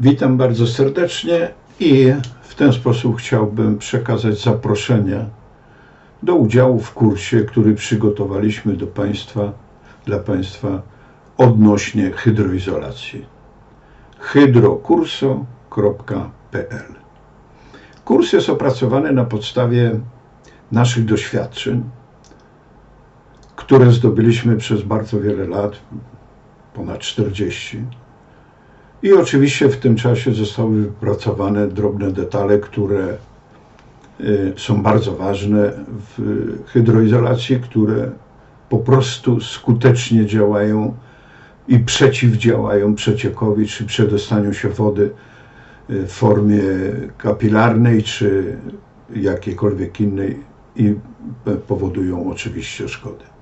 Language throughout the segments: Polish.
Witam bardzo serdecznie i w ten sposób chciałbym przekazać zaproszenie do udziału w kursie, który przygotowaliśmy do Państwa, dla Państwa odnośnie hydroizolacji. hydrokurso.pl Kurs jest opracowany na podstawie naszych doświadczeń, które zdobyliśmy przez bardzo wiele lat, ponad 40. I oczywiście w tym czasie zostały wypracowane drobne detale, które y, są bardzo ważne w hydroizolacji, które po prostu skutecznie działają i przeciwdziałają przeciekowi czy przedostaniu się wody y, w formie kapilarnej czy jakiejkolwiek innej i powodują oczywiście szkody.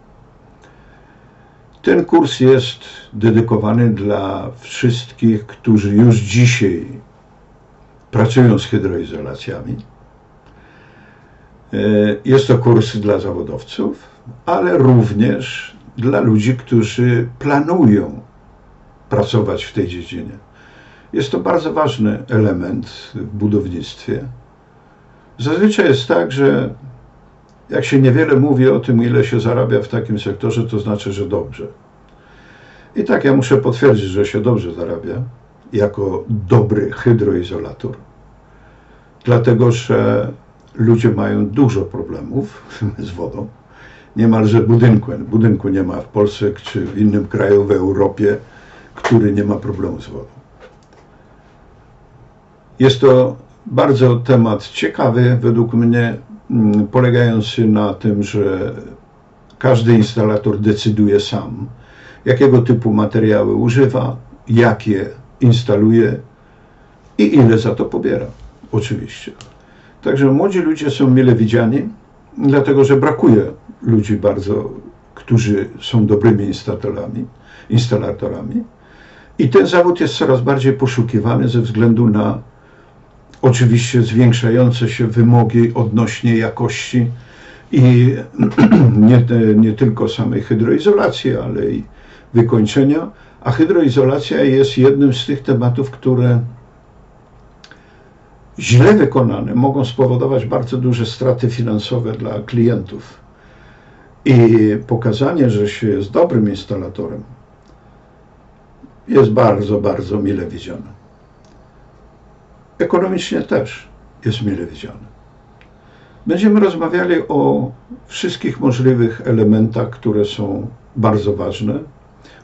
Ten kurs jest dedykowany dla wszystkich, którzy już dzisiaj pracują z hydroizolacjami. E, Jest to kurs dla zawodowców, ale również dla ludzi, którzy planują pracować w tej dziedzinie. Jest to bardzo ważny element w budownictwie. Zazwyczaj jest tak, że jak się niewiele mówi o tym, ile się zarabia w takim sektorze, to znaczy, że dobrze. I tak ja muszę potwierdzić, że się dobrze zarabia jako dobry hydroizolator, dlatego że ludzie mają dużo problemów z wodą. Niemalże budynku, budynku nie ma w Polsce czy w innym kraju w Europie, który nie ma problemu z wodą. Jest to bardzo temat ciekawy według mnie, polegający na tym, że każdy instalator decyduje sam, jakiego typu materiały używa, jakie instaluje i ile za to pobiera. Oczywiście. Także młodzi ludzie są mile widziani, dlatego że brakuje ludzi bardzo, którzy są dobrymi instalatorami, instalatorami. I ten zawód jest coraz bardziej poszukiwany ze względu na oczywiście zwiększające się wymogi odnośnie jakości i nie, nie tylko samej hydroizolacji, ale i wykończenia. A hydroizolacja jest jednym z tych tematów, które źle wykonane mogą spowodować bardzo duże straty finansowe dla klientów. I pokazanie, że się jest dobrym instalatorem, jest bardzo, bardzo mile widziane. Ekonomicznie też jest mile widziane. Będziemy rozmawiali o wszystkich możliwych elementach, które są bardzo ważne.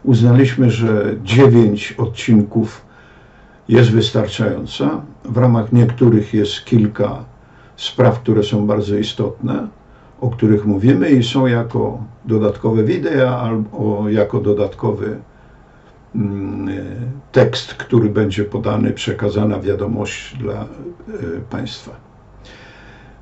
Uznaliśmy, że dziewięć odcinków jest wystarczająca. W ramach niektórych jest kilka spraw, które są bardzo istotne, o których mówimy i są jako dodatkowe wideo albo jako dodatkowy tekst, który będzie podany, przekazana wiadomość dla e, Państwa.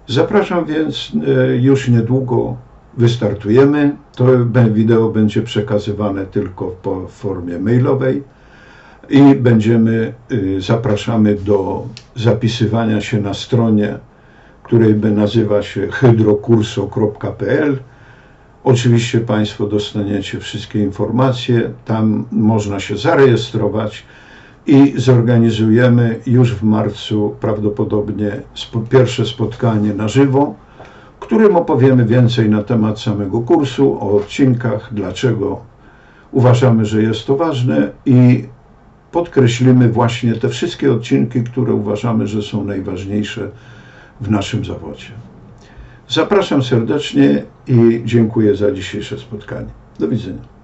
Zapraszam więc, e, już niedługo wystartujemy. To wideo będzie przekazywane tylko w formie mailowej i będziemy, zapraszamy do zapisywania się na stronie, której nazywa się hydrokurso.pl. Oczywiście Państwo dostaniecie wszystkie informacje, tam można się zarejestrować i zorganizujemy już w marcu prawdopodobnie pierwsze spotkanie na żywo, w którym opowiemy więcej na temat samego kursu, o odcinkach, dlaczego uważamy, że jest to ważne i podkreślimy właśnie te wszystkie odcinki, które uważamy, że są najważniejsze w naszym zawodzie. Zapraszam serdecznie i dziękuję za dzisiejsze spotkanie. Do widzenia.